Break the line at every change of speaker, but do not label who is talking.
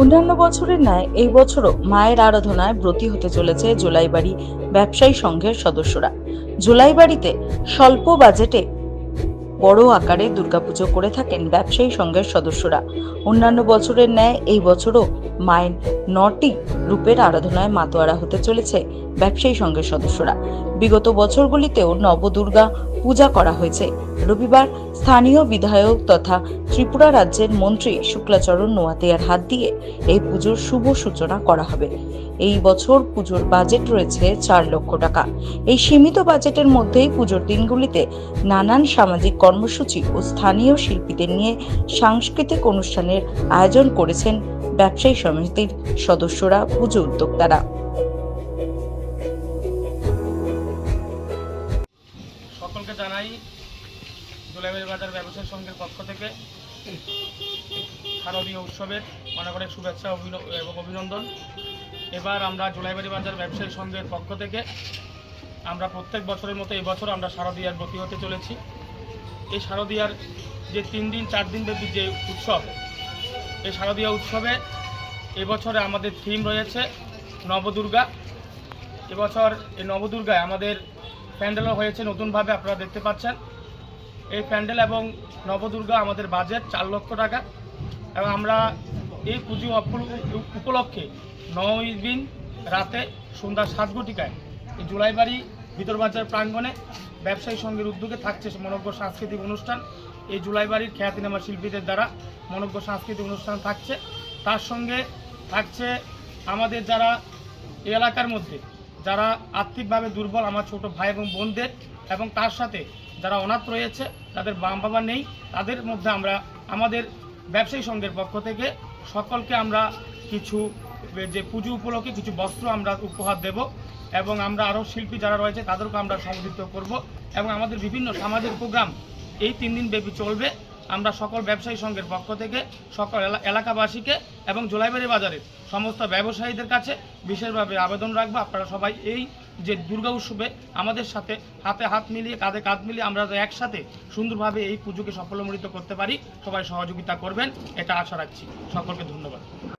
অন্যান্য বছরের ন্যায় এই বছরও মায়ের আরাধনায় ব্রতী হতে চলেছে জুলাইবাড়ি ব্যবসায়ী সংঘের সদস্যরা। জুলাইবাড়িতে স্বল্প বাজেটে বড় আকারে দুর্গাপুজো করে থাকেন ব্যবসায়ী সংঘের সদস্যরা। অন্যান্য বছরের ন্যায় এই বছরও মায়ের নটি রূপের আরাধনায় মাতোয়ারা হতে চলেছে ব্যবসায়ী সংঘের সদস্যরা। বিগত বছরগুলিতেও নবদুর্গা পূজা করা হয়েছে। রবিবার স্থানীয় বিধায়ক তথা ত্রিপুরা রাজ্যের মন্ত্রী শুক্লাচরণ নোয়াতিয়ার হাত দিয়ে এই পুজোর শুভ সূচনা করা হবে। এই বছর পুজোর বাজেট রয়েছে চার লক্ষ টাকা। এই সীমিত বাজেটের মধ্যেই পুজোর দিনগুলিতে নানান সামাজিক কর্মসূচি ও স্থানীয় শিল্পীদের নিয়ে সাংস্কৃতিক অনুষ্ঠানের আয়োজন করেছেন ব্যবসায়ী সমিতির সদস্যরা, পুজো উদ্যোক্তারা।
সকলকে জানাই জুলাইবাড়ি বাজার ব্যবসায়ী সংঘের পক্ষ থেকে শারদীয় উৎসবের অনেক অনেক শুভেচ্ছা এবং অভিনন্দন। এবার আমরা জুলাইবাড়ি বাজার ব্যবসায়ী সংঘের পক্ষ থেকে আমরা প্রত্যেক বছরের মতো এবছর আমরা শারদীয়ার ব্রতী হতে চলেছি। এই শারদীয়ার যে তিন দিন, চার দিন ব্যাপী যে উৎসব, এই শারদীয় উৎসবে এবছরে আমাদের থিম রয়েছে নবদুর্গা। এবছর এই নবদুর্গায় আমাদের প্যান্ডেলও হয়েছে, নতুনভাবে আপনারা দেখতে পাচ্ছেন। এই প্যান্ডেল এবং নবদুর্গা আমাদের বাজেট চার লক্ষ টাকা। এবং আমরা এই পুজো উপলক্ষে নয় দিন রাতে সন্ধ্যা সাত ঘটিকায় এই জুলাইবাড়ি ভিতরবাজার প্রাঙ্গণে ব্যবসায়ী সংঘের উদ্যোগে থাকছে মনজ্ঞ সাংস্কৃতিক অনুষ্ঠান। এই জুলাইবাড়ির খ্যাতিনামা শিল্পীদের দ্বারা মনজ্ঞ সাংস্কৃতিক অনুষ্ঠান থাকছে। তার সঙ্গে থাকছে আমাদের যারা এলাকার মধ্যে যারা আর্থিকভাবে দুর্বল আমার ছোট ভাই এবং বোনদের এবং তার সাথে যারা অনাথ রয়েছে, তাদের বাম বাবা নেই, তাদের মধ্যে আমরা, আমাদের ব্যবসায়ী সংঘের পক্ষ থেকে সকলকে আমরা কিছু, যে পুজো উপলক্ষে কিছু বস্ত্র আমরা উপহার দেব এবং আমরা আরও শিল্পী যারা রয়েছে তাদেরকে আমরা সংযুক্ত করব এবং আমাদের বিভিন্ন সামাজিক প্রোগ্রাম এই তিন দিন ব্যাপী চলবে। আমরা সকল ব্যবসায়ী সংঘের পক্ষ থেকে সকল এলা- এলাকাবাসীকে এবং জোলাইবাড়ি বাজারের সমস্ত ব্যবসায়ীদের কাছে বিশেষভাবে আবেদন রাখব। আপনারা সবাই এই যে দুর্গা উৎসবে আমাদের সাথে হাতে হাত মিলিয়ে, কাঁধে কাঁধ মিলিয়ে আমরা একসাথে সুন্দরভাবে এই পুজোকে সফলমণ্ডিত করতে পারি, সবাই সহযোগিতা করবেন, এটা আশা রাখছি। সকলকে ধন্যবাদ।